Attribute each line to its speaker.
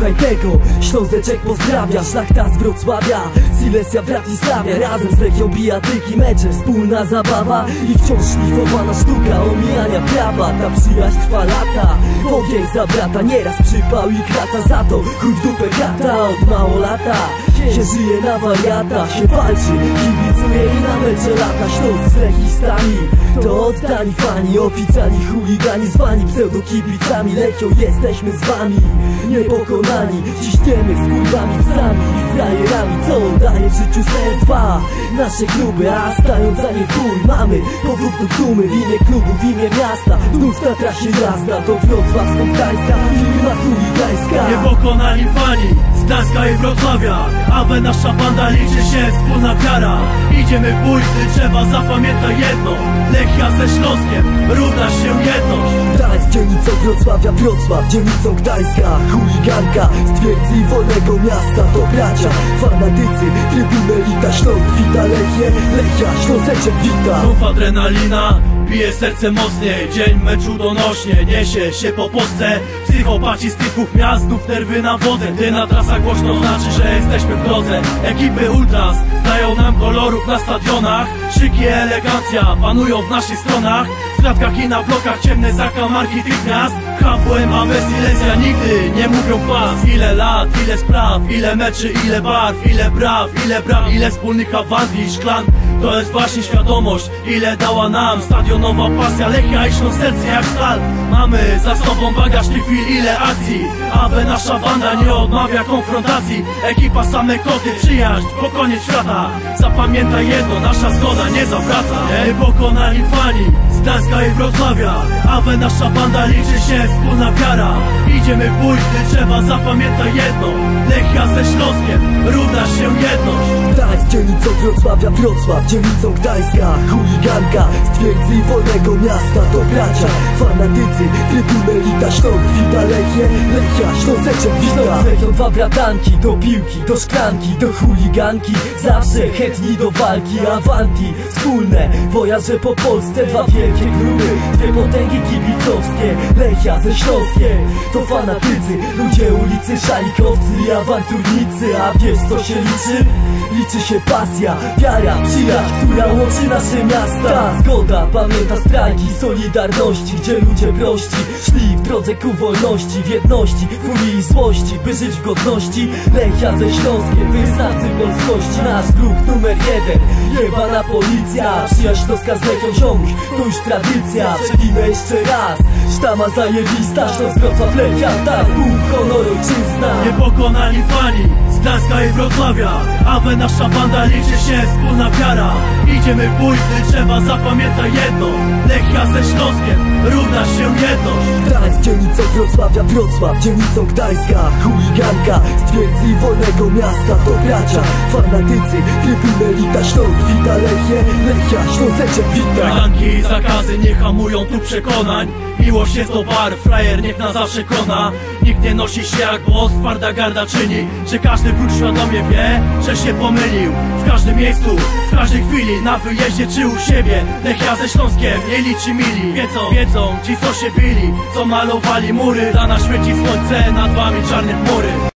Speaker 1: tego Ślązeczek pozdrawia, szlachta z Wrocławia Silesia Bratislavia, razem z Lechią bijatyki Mecze, wspólna zabawa i wciąż szlifowana sztuka Omijania prawa, ta przyjaźń trwa lata ogień za brata, nieraz przypał i krata Za to chuj w dupę kata od mało lata się żyje na wariata, się walczy. Kibicuje i na mecze lata Śląsk z lechistami To oddani fani, oficjalni chuligani Zwani pseudokibicami. Lechią jesteśmy z wami Niepokonani, ciśniemy z kurwami psami I frajerami, co daje w życiu sens dwa Nasze kluby, a stając za nie chuj Mamy powrót do dumy. W imię klubu, w imię miasta Znów na trasie jazda do Wrocławsko-Gdańska Firma chuligańska.
Speaker 2: Niepokonani fani Gdańska i Wrocławia Awe nasza banda liczy się wspólna wiara. Idziemy w bój, gdy trzeba zapamiętaj jedno Lechia ze Śląskiem równa się jedność.
Speaker 1: Gdańsk, dzielnicą Wrocławia, Wrocław, dzielnicą Gdańska. Chuliganka z twierdzy i wolnego miasta To bracia, fanatycy, trybun elita Śląsk wita Lechię, Lechia, Ślązeczek wita.
Speaker 2: Znów adrenalina, bije serce mocniej Dzień meczu donośnie, niesie się po Polsce. Psychopaci z tych dwóch miast, znów nerwy na wodze. Ty na trasa głośno znaczy, że jesteśmy w drodze. Ekipy Ultras dają nam kolorów na stadionach. Szyki, elegancja panują w naszych stronach W klatkach i na blokach ciemne zakamarki tych miast. HWM, AB, Silesia nigdy nie mówią pas. Ile lat, ile spraw, ile meczy, ile barw Ile braw, ile bram, ile wspólnych awanti i szklan. To jest właśnie świadomość, ile dała nam Stadionowa pasja, Lechia i serce jak stal. Mamy za sobą bagaż tych chwil, ile akcji. Aby nasza banda nie odmawia konfrontacji. Ekipa same koty, przyjaźń, po koniec świata. Zapamiętaj jedno, nasza zgoda nie zawraca. Niepokonani fani Gdańska i Wrocławia Aby nasza banda liczy się wspólna Idziemy w bój, gdy trzeba zapamiętaj jedno. Lechia ze Śląskiem równa się jedność.
Speaker 1: Gdańsk, dzielnicą Wrocławia, Wrocław, dzielnicą Gdańska. Chuliganka z twierdzy i wolnego miasta To bracia, fanatycy, trybun elita Śląsk wita Lechię, Lechia, Ślązeczek wita. Lechią dwa bratanki, do piłki, do szklanki, do chuliganki Zawsze chętni do walki, awanti Wspólne, wojaże po Polsce Dwa wielkie kluby, dwie potęgi kibicowskie Lechia ze Śląskiem. To fanatycy, ludzie ulicy Szalikowcy i awanturnicy. A wiesz co się liczy? Liczy się pasja, wiara, przyjaźń, która łączy nasze miasta. Zgoda, pamięta strajki, solidarności Gdzie ludzie prości. Szli w drodze ku wolności W jedności, furii i złości, by żyć w godności. Lechia ze Śląskiem, wyznawcy polskości. Nasz druk numer jeden, jebana policja. Przyjaźń Śląska z Lechią ziomuś, to już tradycja. Przewinę jeszcze raz, sztama zajebista Śląsk Wrocław, Lechia, 亮，但幕后都有
Speaker 2: Niepokonani fani z Gdańska i Wrocławia Aby nasza banda liczy się wspólna wiara. Idziemy w bój, gdy trzeba zapamiętaj jedno Lechia ze Śląskiem równa się jedność.
Speaker 1: Gdańsk, dzielnicą Wrocławia, Wrocław, dzielnicą Gdańska. Chuliganka z twierdzy wolnego miasta To bracia, fanatycy, trybun elita Śląsk wita Lechię, Lechia, Ślązeczek wita.
Speaker 2: Kaganki i zakazy nie hamują tu przekonań. Miłość jest to bar, frajer niech na zawsze kona. Nikt nie nosi się jak boss, twarda czyni Że każdy wróg świadomie wie, że się pomylił. W każdym miejscu, w każdej chwili Na wyjeździe czy u siebie. Lechia ze Śląskiem nie liczy mili. Wiedzą, wiedzą ci co się bili Co malowali mury. Dla nas świeci słońce, nad wami czarne chmury